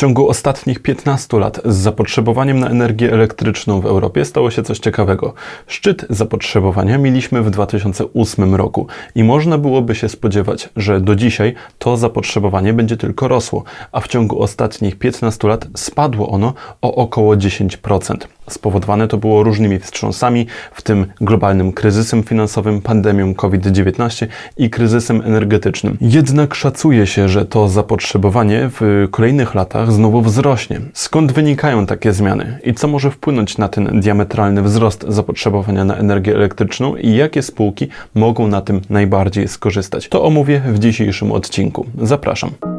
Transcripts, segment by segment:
ciągu ostatnich 15 lat z zapotrzebowaniem na energię elektryczną w Europie stało się coś ciekawego. Szczyt zapotrzebowania mieliśmy w 2008 roku i można byłoby się spodziewać, że do dzisiaj to zapotrzebowanie będzie tylko rosło, a w ciągu ostatnich 15 lat spadło ono o około 10%. Spowodowane to było różnymi wstrząsami, w tym globalnym kryzysem finansowym, pandemią COVID-19 i kryzysem energetycznym. Jednak szacuje się, że to zapotrzebowanie w kolejnych latach znowu wzrośnie. Skąd wynikają takie zmiany i co może wpłynąć na ten diametralny wzrost zapotrzebowania na energię elektryczną i jakie spółki mogą na tym najbardziej skorzystać? To omówię w dzisiejszym odcinku. Zapraszam.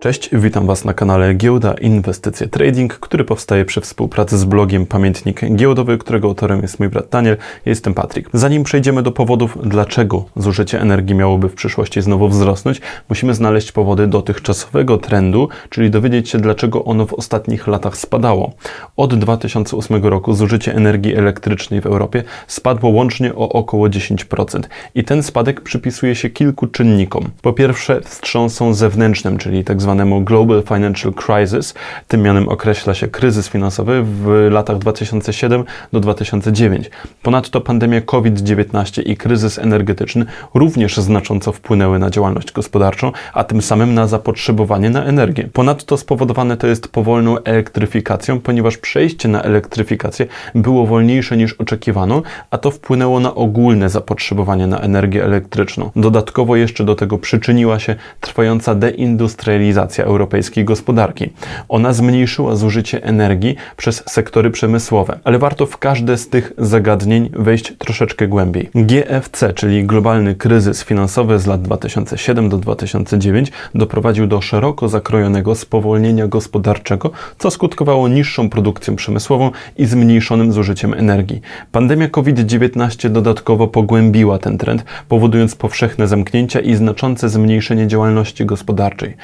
Cześć, witam Was na kanale Giełda Inwestycje Trading, który powstaje przy współpracy z blogiem Pamiętnik Giełdowy, którego autorem jest mój brat Daniel. Jestem Patryk. Zanim przejdziemy do powodów, dlaczego zużycie energii miałoby w przyszłości znowu wzrosnąć, musimy znaleźć powody dotychczasowego trendu, czyli dowiedzieć się, dlaczego ono w ostatnich latach spadało. Od 2008 roku zużycie energii elektrycznej w Europie spadło łącznie o około 10% i ten spadek przypisuje się kilku czynnikom. Po pierwsze, wstrząsom zewnętrznym, czyli tzw zwanemu Global Financial Crisis. Tym mianem określa się kryzys finansowy w latach 2007 do 2009. Ponadto pandemia COVID-19 i kryzys energetyczny również znacząco wpłynęły na działalność gospodarczą, a tym samym na zapotrzebowanie na energię. Ponadto spowodowane to jest powolną elektryfikacją, ponieważ przejście na elektryfikację było wolniejsze niż oczekiwano, a to wpłynęło na ogólne zapotrzebowanie na energię elektryczną. Dodatkowo jeszcze do tego przyczyniła się trwająca deindustrializacja europejskiej gospodarki. Ona zmniejszyła zużycie energii przez sektory przemysłowe, ale warto w każde z tych zagadnień wejść troszeczkę głębiej. GFC, czyli globalny kryzys finansowy z lat 2007 do 2009, doprowadził do szeroko zakrojonego spowolnienia gospodarczego, co skutkowało niższą produkcją przemysłową i zmniejszonym zużyciem energii. Pandemia COVID-19 dodatkowo pogłębiła ten trend, powodując powszechne zamknięcia i znaczące zmniejszenie działalności gospodarczej.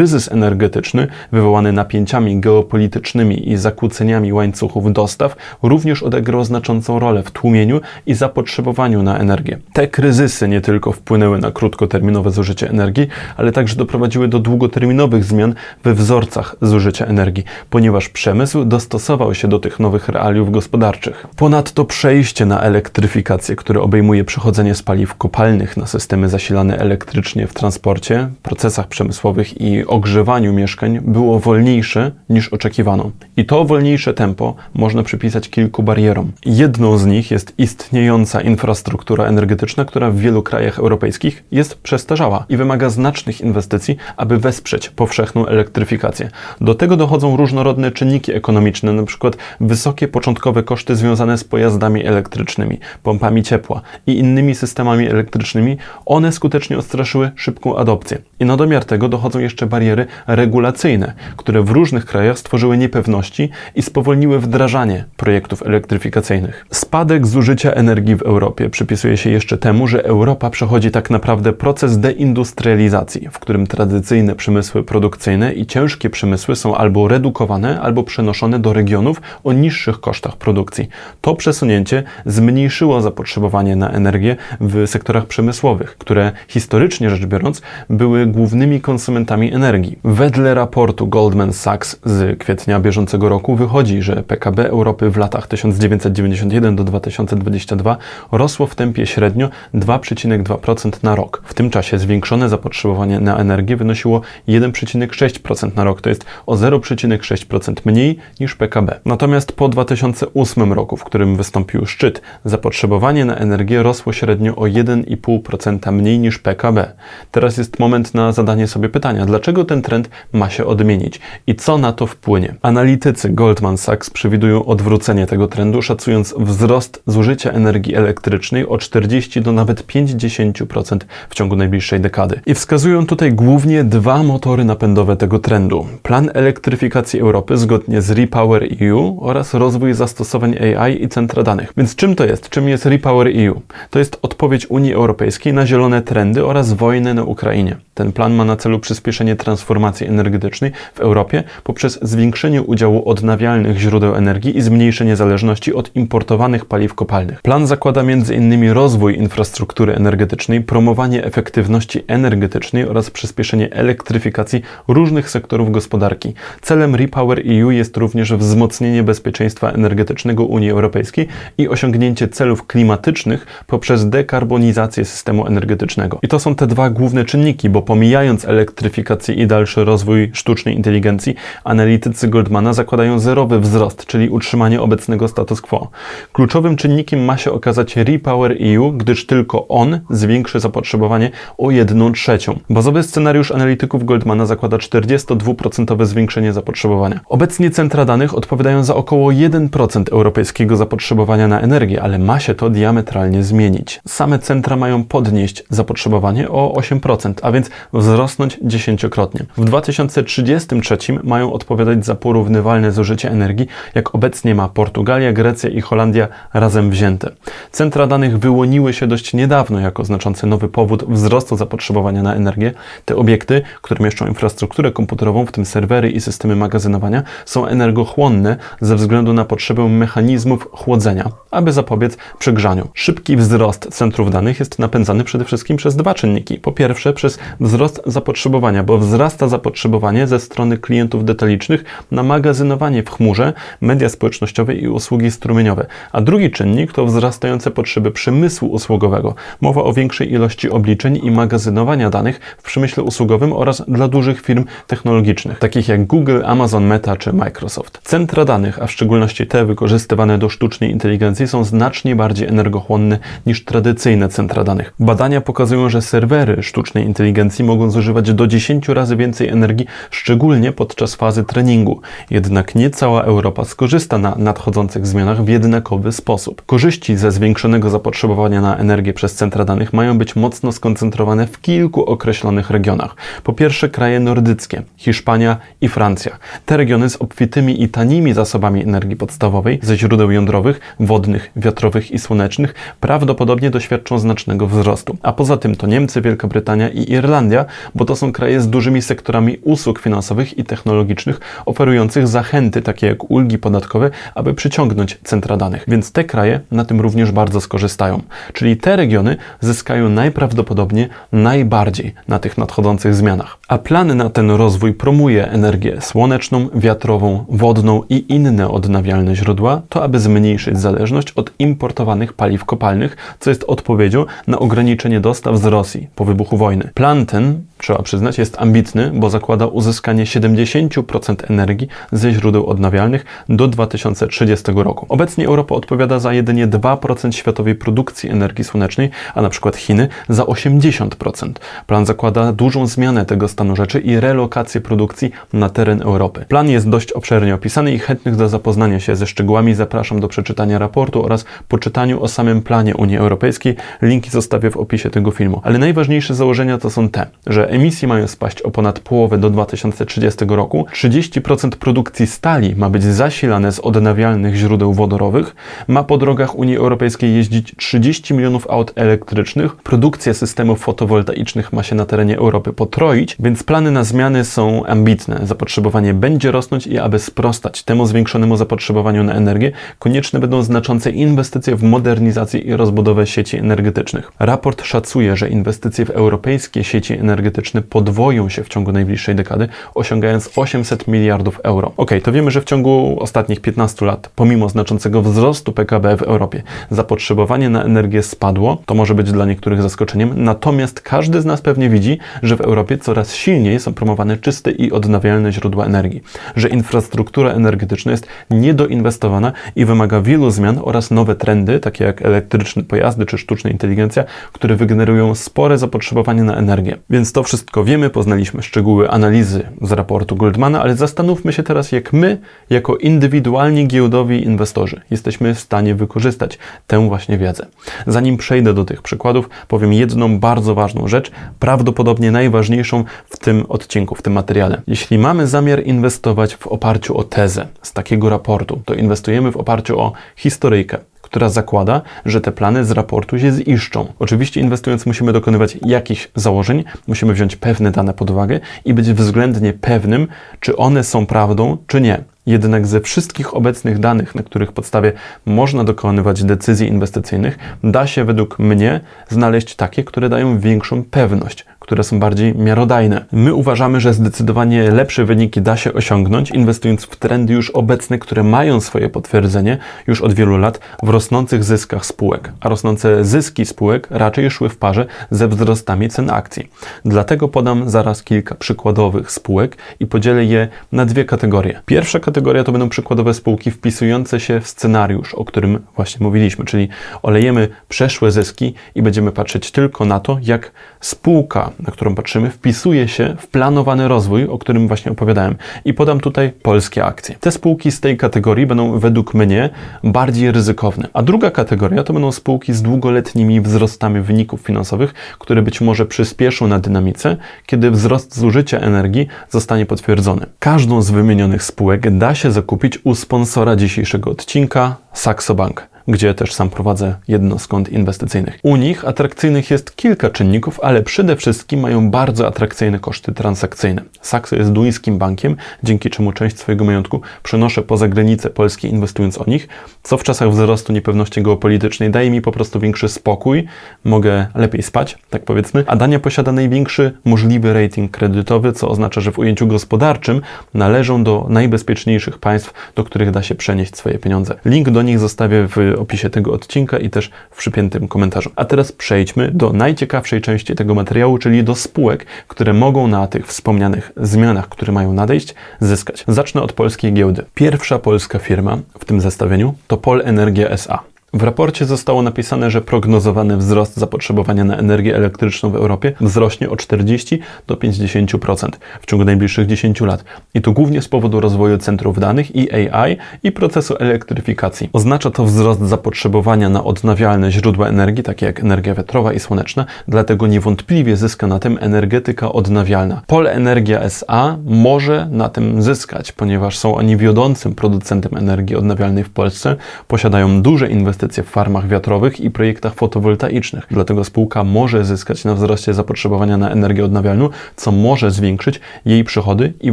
Kryzys energetyczny, wywołany napięciami geopolitycznymi i zakłóceniami łańcuchów dostaw, również odegrał znaczącą rolę w tłumieniu i zapotrzebowaniu na energię. Te kryzysy nie tylko wpłynęły na krótkoterminowe zużycie energii, ale także doprowadziły do długoterminowych zmian we wzorcach zużycia energii, ponieważ przemysł dostosował się do tych nowych realiów gospodarczych. Ponadto przejście na elektryfikację, które obejmuje przechodzenie z paliw kopalnych na systemy zasilane elektrycznie w transporcie, procesach przemysłowych i ogrzewaniu mieszkań było wolniejsze niż oczekiwano. I to wolniejsze tempo można przypisać kilku barierom. Jedną z nich jest istniejąca infrastruktura energetyczna, która w wielu krajach europejskich jest przestarzała i wymaga znacznych inwestycji, aby wesprzeć powszechną elektryfikację. Do tego dochodzą różnorodne czynniki ekonomiczne, np. wysokie początkowe koszty związane z pojazdami elektrycznymi, pompami ciepła i innymi systemami elektrycznymi. One skutecznie odstraszyły szybką adopcję. I na domiar tego dochodzą jeszcze bariery regulacyjne, które w różnych krajach stworzyły niepewności i spowolniły wdrażanie projektów elektryfikacyjnych. Spadek zużycia energii w Europie przypisuje się jeszcze temu, że Europa przechodzi tak naprawdę proces deindustrializacji, w którym tradycyjne przemysły produkcyjne i ciężkie przemysły są albo redukowane, albo przenoszone do regionów o niższych kosztach produkcji. To przesunięcie zmniejszyło zapotrzebowanie na energię w sektorach przemysłowych, które historycznie rzecz biorąc były głównymi konsumentami energii energii. Wedle raportu Goldman Sachs z kwietnia bieżącego roku wychodzi, że PKB Europy w latach 1991 do 2022 rosło w tempie średnio 2,2% na rok. W tym czasie zwiększone zapotrzebowanie na energię wynosiło 1,6% na rok, to jest o 0,6% mniej niż PKB. Natomiast po 2008 roku, w którym wystąpił szczyt, zapotrzebowanie na energię rosło średnio o 1,5% mniej niż PKB. Teraz jest moment na zadanie sobie pytania, dlaczego dlaczego ten trend ma się odmienić i co na to wpłynie. Analitycy Goldman Sachs przewidują odwrócenie tego trendu, szacując wzrost zużycia energii elektrycznej o 40 do nawet 50% w ciągu najbliższej dekady. I wskazują tutaj głównie dwa motory napędowe tego trendu. Plan elektryfikacji Europy zgodnie z Repower EU oraz rozwój zastosowań AI i centra danych. Więc czym to jest? Czym jest Repower EU? To jest odpowiedź Unii Europejskiej na zielone trendy oraz wojnę na Ukrainie. Ten plan ma na celu przyspieszenie tranzycji transformacji energetycznej w Europie poprzez zwiększenie udziału odnawialnych źródeł energii i zmniejszenie zależności od importowanych paliw kopalnych. Plan zakłada m.in. rozwój infrastruktury energetycznej, promowanie efektywności energetycznej oraz przyspieszenie elektryfikacji różnych sektorów gospodarki. Celem Repower EU jest również wzmocnienie bezpieczeństwa energetycznego Unii Europejskiej i osiągnięcie celów klimatycznych poprzez dekarbonizację systemu energetycznego. I to są te dwa główne czynniki, bo pomijając elektryfikację i dalszy rozwój sztucznej inteligencji, analitycy Goldmana zakładają zerowy wzrost, czyli utrzymanie obecnego status quo. Kluczowym czynnikiem ma się okazać Repower EU, gdyż tylko on zwiększy zapotrzebowanie o 1 trzecią. Bazowy scenariusz analityków Goldmana zakłada 42% zwiększenie zapotrzebowania. Obecnie centra danych odpowiadają za około 1% europejskiego zapotrzebowania na energię, ale ma się to diametralnie zmienić. Same centra mają podnieść zapotrzebowanie o 8%, a więc wzrosnąć dziesięciokrotnie. W 2033 mają odpowiadać za porównywalne zużycie energii, jak obecnie ma Portugalia, Grecja i Holandia razem wzięte. Centra danych wyłoniły się dość niedawno jako znaczący nowy powód wzrostu zapotrzebowania na energię. Te obiekty, które mieszczą infrastrukturę komputerową, w tym serwery i systemy magazynowania, są energochłonne ze względu na potrzebę mechanizmów chłodzenia, aby zapobiec przegrzaniu. Szybki wzrost centrów danych jest napędzany przede wszystkim przez dwa czynniki. Po pierwsze, przez wzrost zapotrzebowania, bo wzrasta zapotrzebowanie ze strony klientów detalicznych na magazynowanie w chmurze, media społecznościowe i usługi strumieniowe. A drugi czynnik to wzrastające potrzeby przemysłu usługowego. Mowa o większej ilości obliczeń i magazynowania danych w przemyśle usługowym oraz dla dużych firm technologicznych, takich jak Google, Amazon, Meta czy Microsoft. Centra danych, a w szczególności te wykorzystywane do sztucznej inteligencji, są znacznie bardziej energochłonne niż tradycyjne centra danych. Badania pokazują, że serwery sztucznej inteligencji mogą zużywać do 10 razy więcej energii, szczególnie podczas fazy treningu. Jednak nie cała Europa skorzysta na nadchodzących zmianach w jednakowy sposób. Korzyści ze zwiększonego zapotrzebowania na energię przez centra danych mają być mocno skoncentrowane w kilku określonych regionach. Po pierwsze, kraje nordyckie Hiszpania i Francja. Te regiony z obfitymi i tanimi zasobami energii podstawowej ze źródeł jądrowych, wodnych, wiatrowych i słonecznych prawdopodobnie doświadczą znacznego wzrostu. A poza tym to Niemcy, Wielka Brytania i Irlandia, bo to są kraje z dużymi sektorami usług finansowych i technologicznych, oferujących zachęty takie jak ulgi podatkowe, aby przyciągnąć centra danych. Więc te kraje na tym również bardzo skorzystają. Czyli te regiony zyskają najprawdopodobniej najbardziej na tych nadchodzących zmianach. A plany na ten rozwój promuje energię słoneczną, wiatrową, wodną i inne odnawialne źródła, to aby zmniejszyć zależność od importowanych paliw kopalnych, co jest odpowiedzią na ograniczenie dostaw z Rosji po wybuchu wojny. Plan ten, trzeba przyznać, jest ambitny, bo zakłada uzyskanie 70% energii ze źródeł odnawialnych do 2030 roku. Obecnie Europa odpowiada za jedynie 2% światowej produkcji energii słonecznej, a na przykład Chiny za 80%. Plan zakłada dużą zmianę tego stanu rzeczy i relokację produkcji na teren Europy. Plan jest dość obszernie opisany i chętnych do zapoznania się ze szczegółami zapraszam do przeczytania raportu oraz poczytaniu o samym planie Unii Europejskiej. Linki zostawię w opisie tego filmu. Ale najważniejsze założenia to są te, że emisje mają spaść o ponad połowę do 2030 roku, 30% produkcji stali ma być zasilane z odnawialnych źródeł wodorowych, ma po drogach Unii Europejskiej jeździć 30 milionów aut elektrycznych, produkcja systemów fotowoltaicznych ma się na terenie Europy potroić, więc plany na zmiany są ambitne. Zapotrzebowanie będzie rosnąć i aby sprostać temu zwiększonemu zapotrzebowaniu na energię, konieczne będą znaczące inwestycje w modernizację i rozbudowę sieci energetycznych. Raport szacuje, że inwestycje w europejskie sieci energetyczne podwoją się w ciągu najbliższej dekady, osiągając 800 miliardów euro. Ok, to wiemy, że w ciągu ostatnich 15 lat, pomimo znaczącego wzrostu PKB w Europie, zapotrzebowanie na energię spadło. To może być dla niektórych zaskoczeniem, natomiast każdy z nas pewnie widzi, że w Europie coraz silniej są promowane czyste i odnawialne źródła energii, że infrastruktura energetyczna jest niedoinwestowana i wymaga wielu zmian oraz nowe trendy, takie jak elektryczne pojazdy czy sztuczna inteligencja, które wygenerują spore zapotrzebowanie na energię. Więc to wszystko wiemy, poznaliśmy szczegóły analizy z raportu Goldmana, ale zastanówmy się teraz, jak my, jako indywidualni giełdowi inwestorzy, jesteśmy w stanie wykorzystać tę właśnie wiedzę. Zanim przejdę do tych przykładów, powiem jedną bardzo ważną rzecz, prawdopodobnie najważniejszą w tym odcinku, w tym materiale. Jeśli mamy zamiar inwestować w oparciu o tezę z takiego raportu, to inwestujemy w oparciu o historyjkę, która zakłada, że te plany z raportu się ziszczą. Oczywiście inwestując musimy dokonywać jakichś założeń, musimy wziąć pewne dane pod uwagę i być względnie pewnym, czy one są prawdą, czy nie. Jednak ze wszystkich obecnych danych, na których podstawie można dokonywać decyzji inwestycyjnych, da się według mnie znaleźć takie, które dają większą pewność, które są bardziej miarodajne. My uważamy, że zdecydowanie lepsze wyniki da się osiągnąć, inwestując w trendy już obecne, które mają swoje potwierdzenie już od wielu lat w rosnących zyskach spółek, a rosnące zyski spółek raczej szły w parze ze wzrostami cen akcji. Dlatego podam zaraz kilka przykładowych spółek i podzielę je na dwie kategorie. Pierwsza kategoria to będą przykładowe spółki wpisujące się w scenariusz, o którym właśnie mówiliśmy, czyli olejemy przeszłe zyski i będziemy patrzeć tylko na to, jak spółka, na którą patrzymy, wpisuje się w planowany rozwój, o którym właśnie opowiadałem. I podam tutaj polskie akcje. Te spółki z tej kategorii będą według mnie bardziej ryzykowne. A druga kategoria to będą spółki z długoletnimi wzrostami wyników finansowych, które być może przyspieszą na dynamice, kiedy wzrost zużycia energii zostanie potwierdzony. Każdą z wymienionych spółek da się zakupić u sponsora dzisiejszego odcinka Saxo Bank gdzie też sam prowadzę jedno z kont inwestycyjnych. U nich atrakcyjnych jest kilka czynników, ale przede wszystkim mają bardzo atrakcyjne koszty transakcyjne. Saxo jest duńskim bankiem, dzięki czemu część swojego majątku przenoszę poza granice polskie inwestując o nich, co w czasach wzrostu niepewności geopolitycznej daje mi po prostu większy spokój, mogę lepiej spać, tak powiedzmy, a Dania posiada największy możliwy rating kredytowy, co oznacza, że w ujęciu gospodarczym należą do najbezpieczniejszych państw, do których da się przenieść swoje pieniądze. Link do nich zostawię w opisie tego odcinka i też w przypiętym komentarzu. A teraz przejdźmy do najciekawszej części tego materiału, czyli do spółek, które mogą na tych wspomnianych zmianach, które mają nadejść, zyskać. Zacznę od polskiej giełdy. Pierwsza polska firma w tym zestawieniu to Pol Energia SA. W raporcie zostało napisane, że prognozowany wzrost zapotrzebowania na energię elektryczną w Europie wzrośnie o 40 do 50% w ciągu najbliższych 10 lat. I to głównie z powodu rozwoju centrów danych i AI i procesu elektryfikacji. Oznacza to wzrost zapotrzebowania na odnawialne źródła energii, takie jak energia wiatrowa i słoneczna, dlatego niewątpliwie zyska na tym energetyka odnawialna. Pol Energia SA może na tym zyskać, ponieważ są oni wiodącym producentem energii odnawialnej w Polsce, posiadają duże inwestycje inwestycje w farmach wiatrowych i projektach fotowoltaicznych. Dlatego spółka może zyskać na wzroście zapotrzebowania na energię odnawialną, co może zwiększyć jej przychody i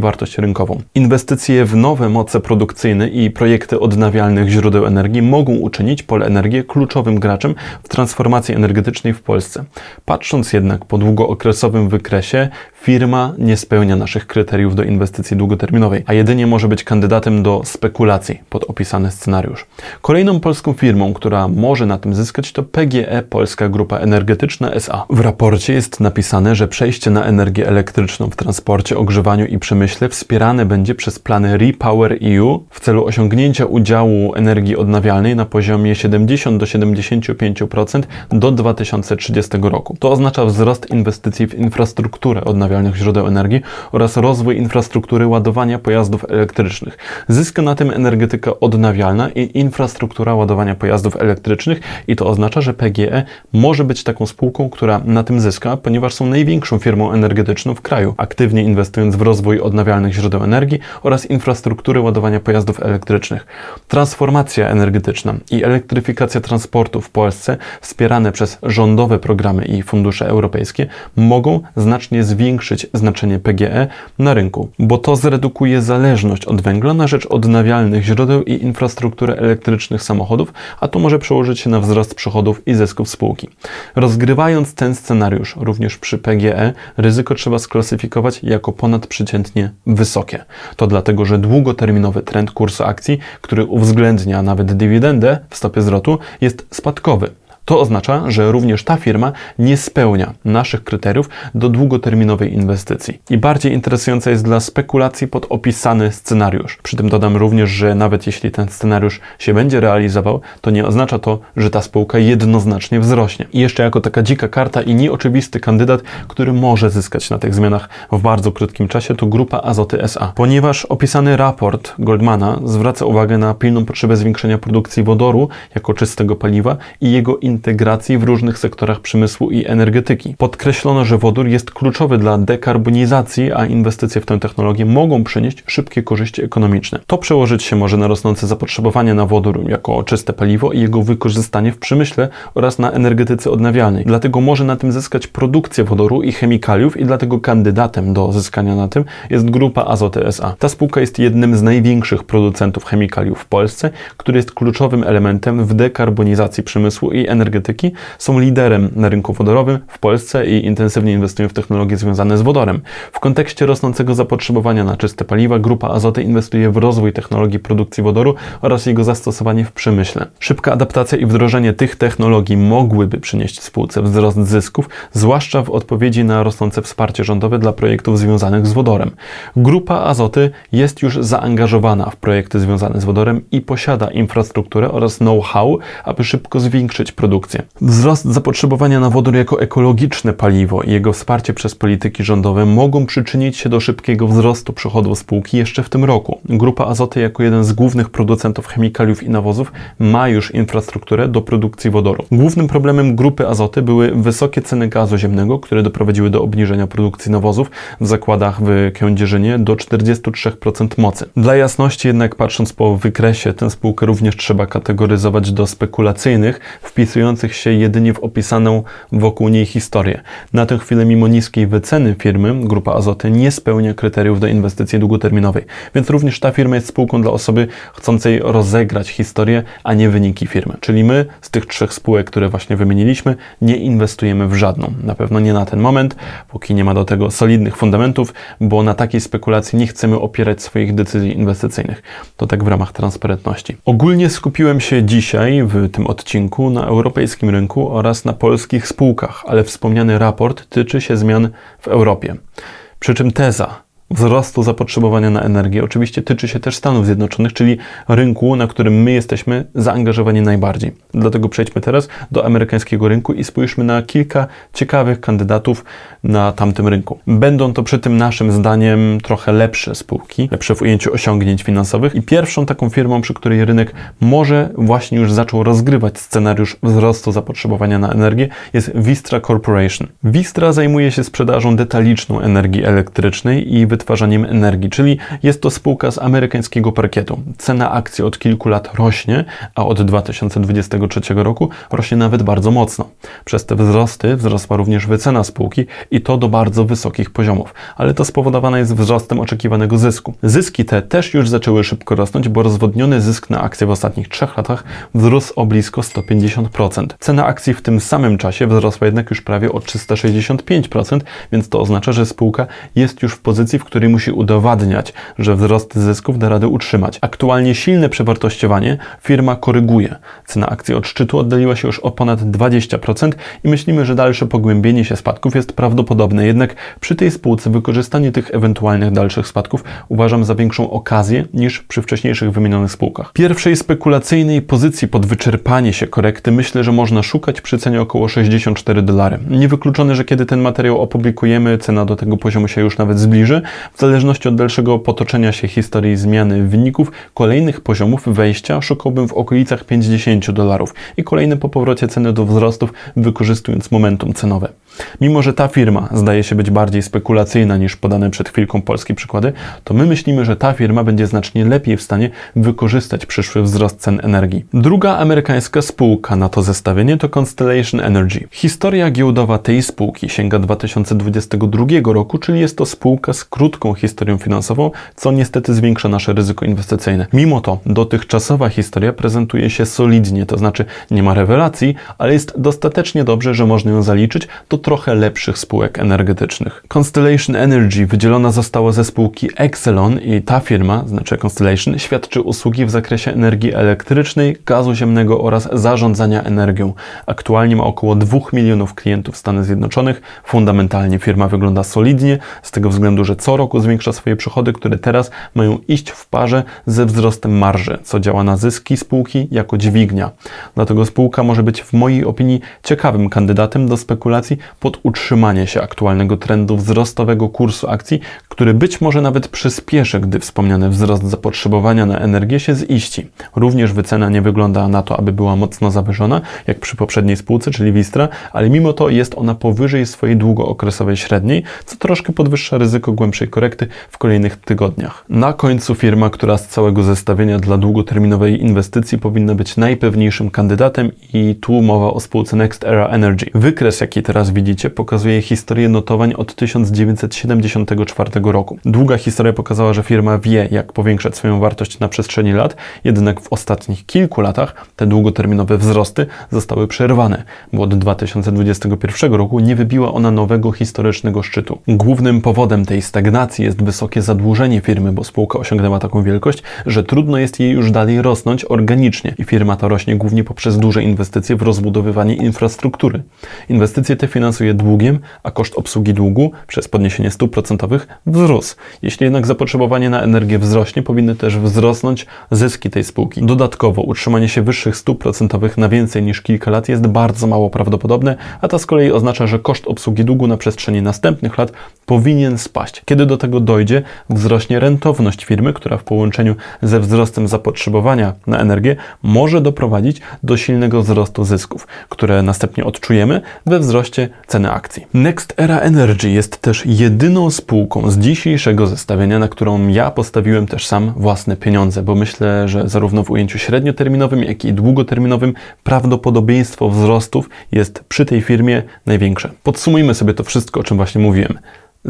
wartość rynkową. Inwestycje w nowe moce produkcyjne i projekty odnawialnych źródeł energii mogą uczynić pole energię kluczowym graczem w transformacji energetycznej w Polsce. Patrząc jednak po długookresowym wykresie, firma nie spełnia naszych kryteriów do inwestycji długoterminowej, a jedynie może być kandydatem do spekulacji pod opisany scenariusz. Kolejną polską firmą, która może na tym zyskać, to PGE Polska Grupa Energetyczna SA. W raporcie jest napisane, że przejście na energię elektryczną w transporcie, ogrzewaniu i przemyśle wspierane będzie przez plany Repower EU w celu osiągnięcia udziału energii odnawialnej na poziomie 70 do 75% do 2030 roku. To oznacza wzrost inwestycji w infrastrukturę odnawialnych źródeł energii oraz rozwój infrastruktury ładowania pojazdów elektrycznych. Zyska na tym energetyka odnawialna i infrastruktura ładowania pojazdów elektrycznych i to oznacza, że PGE może być taką spółką, która na tym zyska, ponieważ są największą firmą energetyczną w kraju, aktywnie inwestując w rozwój odnawialnych źródeł energii oraz infrastruktury ładowania pojazdów elektrycznych. Transformacja energetyczna i elektryfikacja transportu w Polsce wspierane przez rządowe programy i fundusze europejskie mogą znacznie zwiększyć znaczenie PGE na rynku, bo to zredukuje zależność od węgla na rzecz odnawialnych źródeł i infrastruktury elektrycznych samochodów, a to może przełożyć się na wzrost przychodów i zysków spółki. Rozgrywając ten scenariusz również przy PGE, ryzyko trzeba sklasyfikować jako ponadprzeciętnie wysokie. To dlatego, że długoterminowy trend kursu akcji, który uwzględnia nawet dywidendę w stopie zwrotu, jest spadkowy. To oznacza, że również ta firma nie spełnia naszych kryteriów do długoterminowej inwestycji. I bardziej interesująca jest dla spekulacji pod opisany scenariusz. Przy tym dodam również, że nawet jeśli ten scenariusz się będzie realizował, to nie oznacza to, że ta spółka jednoznacznie wzrośnie. I jeszcze jako taka dzika karta i nieoczywisty kandydat, który może zyskać na tych zmianach w bardzo krótkim czasie, to grupa Azoty SA. Ponieważ opisany raport Goldmana zwraca uwagę na pilną potrzebę zwiększenia produkcji wodoru jako czystego paliwa i jego integracji w różnych sektorach przemysłu i energetyki. Podkreślono, że wodór jest kluczowy dla dekarbonizacji, a inwestycje w tę technologię mogą przynieść szybkie korzyści ekonomiczne. To przełożyć się może na rosnące zapotrzebowanie na wodór jako czyste paliwo i jego wykorzystanie w przemyśle oraz na energetyce odnawialnej. Dlatego może na tym zyskać produkcja wodoru i chemikaliów i dlatego kandydatem do zyskania na tym jest grupa Azoty SA. Ta spółka jest jednym z największych producentów chemikaliów w Polsce, który jest kluczowym elementem w dekarbonizacji przemysłu i energetyki. Są liderem na rynku wodorowym w Polsce i intensywnie inwestują w technologie związane z wodorem. W kontekście rosnącego zapotrzebowania na czyste paliwa, grupa Azoty inwestuje w rozwój technologii produkcji wodoru oraz jego zastosowanie w przemyśle. Szybka adaptacja i wdrożenie tych technologii mogłyby przynieść spółce wzrost zysków, zwłaszcza w odpowiedzi na rosnące wsparcie rządowe dla projektów związanych z wodorem. Grupa Azoty jest już zaangażowana w projekty związane z wodorem i posiada infrastrukturę oraz know-how, aby szybko zwiększyć produkcję. Wzrost zapotrzebowania na wodór jako ekologiczne paliwo i jego wsparcie przez polityki rządowe mogą przyczynić się do szybkiego wzrostu przychodów spółki jeszcze w tym roku. Grupa Azoty jako jeden z głównych producentów chemikaliów i nawozów ma już infrastrukturę do produkcji wodoru. Głównym problemem grupy Azoty były wysokie ceny gazu ziemnego, które doprowadziły do obniżenia produkcji nawozów w zakładach w Kędzierzynie do 43% mocy. Dla jasności jednak patrząc po wykresie, tę spółkę również trzeba kategoryzować do spekulacyjnych, wpisujących się jedynie w opisaną wokół niej historię. Na tę chwilę mimo niskiej wyceny firmy, grupa Azoty nie spełnia kryteriów do inwestycji długoterminowej, więc również ta firma jest spółką dla osoby chcącej rozegrać historię, a nie wyniki firmy. Czyli my z tych trzech spółek, które właśnie wymieniliśmy, nie inwestujemy w żadną. Na pewno nie na ten moment, póki nie ma do tego solidnych fundamentów, bo na takiej spekulacji nie chcemy opierać swoich decyzji inwestycyjnych. To tak w ramach transparentności. Ogólnie skupiłem się dzisiaj w tym odcinku na europejskim rynku oraz na polskich spółkach, ale wspomniany raport tyczy się zmian w Europie. Przy czym teza, wzrostu zapotrzebowania na energię oczywiście tyczy się też Stanów Zjednoczonych, czyli rynku, na którym my jesteśmy zaangażowani najbardziej. Dlatego przejdźmy teraz do amerykańskiego rynku i spójrzmy na kilka ciekawych kandydatów na tamtym rynku. Będą to przy tym naszym zdaniem trochę lepsze spółki, lepsze w ujęciu osiągnięć finansowych i pierwszą taką firmą, przy której rynek może właśnie już zaczął rozgrywać scenariusz wzrostu zapotrzebowania na energię jest Vistra Corporation. Vistra zajmuje się sprzedażą detaliczną energii elektrycznej i wytwarzaniem energii, czyli jest to spółka z amerykańskiego parkietu. Cena akcji od kilku lat rośnie, a od 2023 roku rośnie nawet bardzo mocno. Przez te wzrosty wzrosła również wycena spółki i to do bardzo wysokich poziomów, ale to spowodowane jest wzrostem oczekiwanego zysku. Zyski te też już zaczęły szybko rosnąć, bo rozwodniony zysk na akcję w ostatnich trzech latach wzrósł o blisko 150%. Cena akcji w tym samym czasie wzrosła jednak już prawie o 365%, więc to oznacza, że spółka jest już w pozycji, w której musi udowadniać, że wzrost zysków da radę utrzymać. Aktualnie silne przewartościowanie firma koryguje. Cena akcji od szczytu oddaliła się już o ponad 20% i myślimy, że dalsze pogłębienie się spadków jest prawdopodobne. Jednak przy tej spółce wykorzystanie tych ewentualnych dalszych spadków uważam za większą okazję niż przy wcześniejszych wymienionych spółkach. Pierwszej spekulacyjnej pozycji pod wyczerpanie się korekty myślę, że można szukać przy cenie około 64 dolary. Niewykluczone, że kiedy ten materiał opublikujemy, cena do tego poziomu się już nawet zbliży. W zależności od dalszego potoczenia się historii zmiany wyników, kolejnych poziomów wejścia szukałbym w okolicach 50 dolarów i kolejny po powrocie ceny do wzrostów, wykorzystując momentum cenowe. Mimo, że ta firma zdaje się być bardziej spekulacyjna niż podane przed chwilką polskie przykłady, to my myślimy, że ta firma będzie znacznie lepiej w stanie wykorzystać przyszły wzrost cen energii. Druga amerykańska spółka na to zestawienie to Constellation Energy. Historia giełdowa tej spółki sięga 2022 roku, czyli jest to spółka z krótką historią finansową, co niestety zwiększa nasze ryzyko inwestycyjne. Mimo to dotychczasowa historia prezentuje się solidnie, to znaczy nie ma rewelacji, ale jest dostatecznie dobrze, że można ją zaliczyć do trochę lepszych spółek energetycznych. Constellation Energy wydzielona została ze spółki Exelon i ta firma, znaczy Constellation, świadczy usługi w zakresie energii elektrycznej, gazu ziemnego oraz zarządzania energią. Aktualnie ma około 2 milionów klientów w Stanach Zjednoczonych. Fundamentalnie firma wygląda solidnie, z tego względu, że co roku zwiększa swoje przychody, które teraz mają iść w parze ze wzrostem marży, co działa na zyski spółki jako dźwignia. Dlatego spółka może być w mojej opinii ciekawym kandydatem do spekulacji pod utrzymanie się aktualnego trendu wzrostowego kursu akcji, który być może nawet przyspieszy, gdy wspomniany wzrost zapotrzebowania na energię się ziści. Również wycena nie wygląda na to, aby była mocno zawyżona, jak przy poprzedniej spółce, czyli Vistra, ale mimo to jest ona powyżej swojej długookresowej średniej, co troszkę podwyższa ryzyko głębszej korekty w kolejnych tygodniach. Na końcu firma, która z całego zestawienia dla długoterminowej inwestycji powinna być najpewniejszym kandydatem i tu mowa o spółce Next Era Energy. Wykres, jaki teraz widzicie, pokazuje historię notowań od 1974 roku. Długa historia pokazała, że firma wie, jak powiększać swoją wartość na przestrzeni lat, jednak w ostatnich kilku latach te długoterminowe wzrosty zostały przerwane, bo od 2021 roku nie wybiła ona nowego historycznego szczytu. Głównym powodem tej stagnacji jest wysokie zadłużenie firmy, bo spółka osiągnęła taką wielkość, że trudno jest jej już dalej rosnąć organicznie i firma ta rośnie głównie poprzez duże inwestycje w rozbudowywanie infrastruktury. Inwestycje te finansuje długiem, a koszt obsługi długu przez podniesienie stóp procentowych wzrósł. Jeśli jednak zapotrzebowanie na energię wzrośnie, powinny też wzrosnąć zyski tej spółki. Dodatkowo utrzymanie się wyższych stóp procentowych na więcej niż kilka lat jest bardzo mało prawdopodobne, a to z kolei oznacza, że koszt obsługi długu na przestrzeni następnych lat powinien spaść. Kiedy do tego dojdzie, wzrośnie rentowność firmy, która w połączeniu ze wzrostem zapotrzebowania na energię może doprowadzić do silnego wzrostu zysków, które następnie odczujemy we wzroście ceny akcji. Next Era Energy jest też jedyną spółką z dzisiejszego zestawienia, na którą ja postawiłem też sam własne pieniądze, bo myślę, że zarówno w ujęciu średnioterminowym, jak i długoterminowym prawdopodobieństwo wzrostów jest przy tej firmie największe. Podsumujmy sobie to wszystko, o czym właśnie mówiłem.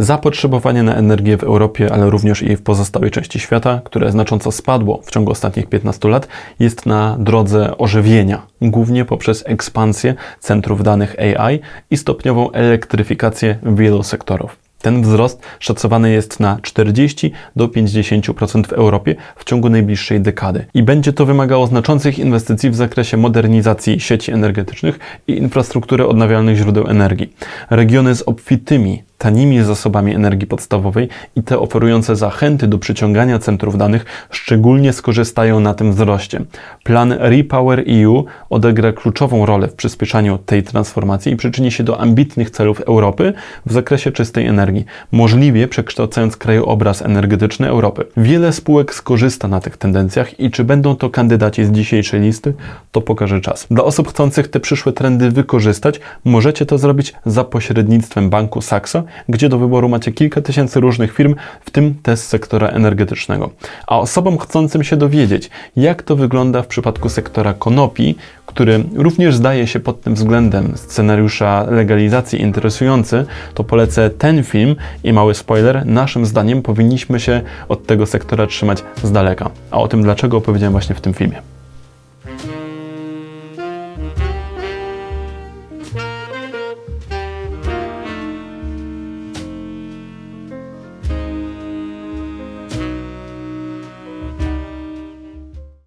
Zapotrzebowanie na energię w Europie, ale również i w pozostałej części świata, które znacząco spadło w ciągu ostatnich 15 lat, jest na drodze ożywienia, głównie poprzez ekspansję centrów danych AI i stopniową elektryfikację wielu sektorów. Ten wzrost szacowany jest na 40 do 50% w Europie w ciągu najbliższej dekady i będzie to wymagało znaczących inwestycji w zakresie modernizacji sieci energetycznych i infrastruktury odnawialnych źródeł energii. Regiony z obfitymi tanimi zasobami energii podstawowej i te oferujące zachęty do przyciągania centrów danych szczególnie skorzystają na tym wzroście. Plan Repower EU odegra kluczową rolę w przyspieszaniu tej transformacji i przyczyni się do ambitnych celów Europy w zakresie czystej energii, możliwie przekształcając krajobraz energetyczny Europy. Wiele spółek skorzysta na tych tendencjach i czy będą to kandydaci z dzisiejszej listy, to pokaże czas. Dla osób chcących te przyszłe trendy wykorzystać, możecie to zrobić za pośrednictwem banku Saxo, gdzie do wyboru macie kilka tysięcy różnych firm, w tym te z sektora energetycznego. A osobom chcącym się dowiedzieć, jak to wygląda w przypadku sektora konopi, który również zdaje się pod tym względem scenariusza legalizacji interesujący, to polecę ten film i mały spoiler, naszym zdaniem powinniśmy się od tego sektora trzymać z daleka. A o tym dlaczego opowiedziałem właśnie w tym filmie.